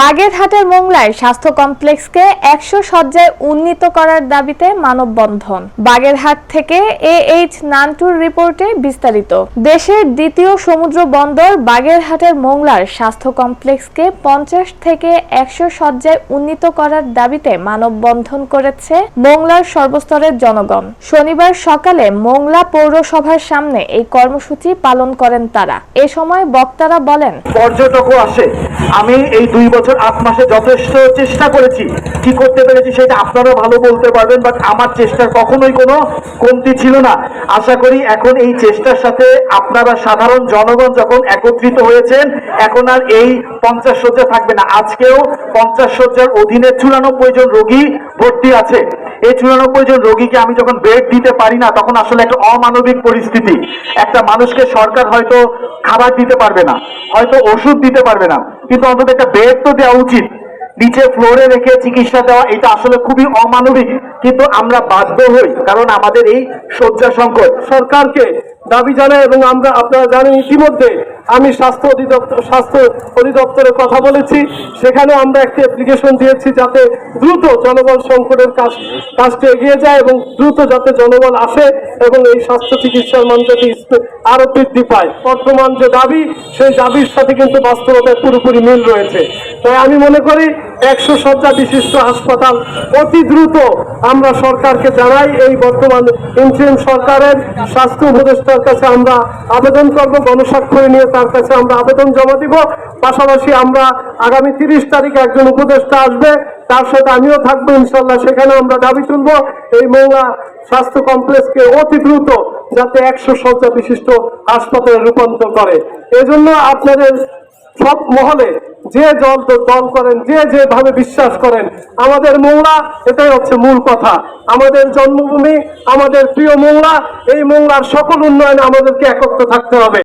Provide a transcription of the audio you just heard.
বাগেরহাটের মোংলায় স্বাস্থ্য কমপ্লেক্সকে একশো শয্যায় উন্নীত করার দাবিতে মানববন্ধন। বাগেরহাট থেকে এ এইচ নান্টুর রিপোর্টে বিস্তারিত। দেশের দ্বিতীয় সমুদ্র বন্দর বাগেরহাটের মোংলার স্বাস্থ্য কমপ্লেক্সকে পঞ্চাশ থেকে একশো শয্যায় উন্নীত করার দাবিতে মানববন্ধন করেছে মোংলার সর্বস্তরের জনগণ। শনিবার সকালে মোংলা পৌরসভার সামনে এই কর্মসূচি পালন করেন তারা। এ সময় বক্তারা বলেন, পর্যটকও আসে। আমি এই দুই বছর আট মাসে যথেষ্ট চেষ্টা করেছি। কি করতে পেরেছি সেটা আপনারা ভালো বলতে পারবেন বাট আমার চেষ্টার কখনোই কোনো কমতি ছিল না। আশা করি এখন এই চেষ্টার সাথে আপনারা সাধারণ জনগণ যখন একত্রিত হয়েছেন, এখন আর এই পঞ্চাশ শয্যা থাকবে না। আজকেও পঞ্চাশ শয্যার অধীনে চুরানব্বই জন রোগী ভর্তি আছে। এই চুরানব্বই জন রোগীকে আমি যখন বেড দিতে পারি না, তখন আসলে একটা অমানবিক পরিস্থিতি। একটা মানুষকে সরকার হয়তো খাবার দিতে পারবে না, হয়তো ওষুধ দিতে পারবে না, কিন্তু অন্তত একটা বেড তো দেওয়া উচিত। নিচে ফ্লোরে রেখে চিকিৎসা দেওয়া, এটা আসলে খুবই অমানবিক, কিন্তু আমরা বাধ্য হই, কারণ আমাদের এই শয্যা সংকট। সরকারকে দাবি জানাই এবং আমরা, আপনারা জানেন ইতিমধ্যে আমি স্বাস্থ্য অধিদপ্তর, স্বাস্থ্য অধিদপ্তরে কথা বলেছি। সেখানে আমরা একটি অ্যাপ্লিকেশন দিয়েছি যাতে দ্রুত জনবল সংকটের কাজ, কাজটি এগিয়ে যায় এবং দ্রুত যাতে জনবল আসে এবং এই স্বাস্থ্য চিকিৎসার মান যাতে আরও বৃদ্ধি পায়। বর্তমান যে দাবি, সেই দাবির সাথে কিন্তু বাস্তবতায় পুরোপুরি মিল রয়েছে। তাই আমি মনে করি একশো শয্যা বিশিষ্ট হাসপাতাল। অতি দ্রুত আমরা সরকারকে জানাই, এই বর্তমান ইন্টারিম সরকারের স্বাস্থ্য উপদেষ্টার কাছে আমরা আবেদন করব, গণস্বাক্ষরে নিয়ে তার কাছে আমরা আবেদন জমা দিব। পাশাপাশি আমরা আগামী তিরিশ তারিখে একজন উপদেষ্টা আসবে, তার সাথে আমিও থাকব, ইনশাল্লাহ সেখানে আমরা দাবি তুলব। এই মৌলা স্বাস্থ্য কমপ্লেক্সকে অতি দ্রুত যাতে একশো শয্যা বিশিষ্ট হাসপাতালে রূপান্তর করে। এজন্য আপনাদের সব মহলে যে দল দল করেন, যে যেভাবে বিশ্বাস করেন, আমাদের মোংলা এটাই হচ্ছে মূল কথা। আমাদের জন্মভূমি, আমাদের প্রিয় মোংলা, এই মোংলার সকল উন্নয়নে আমাদেরকে একত্র থাকতে হবে।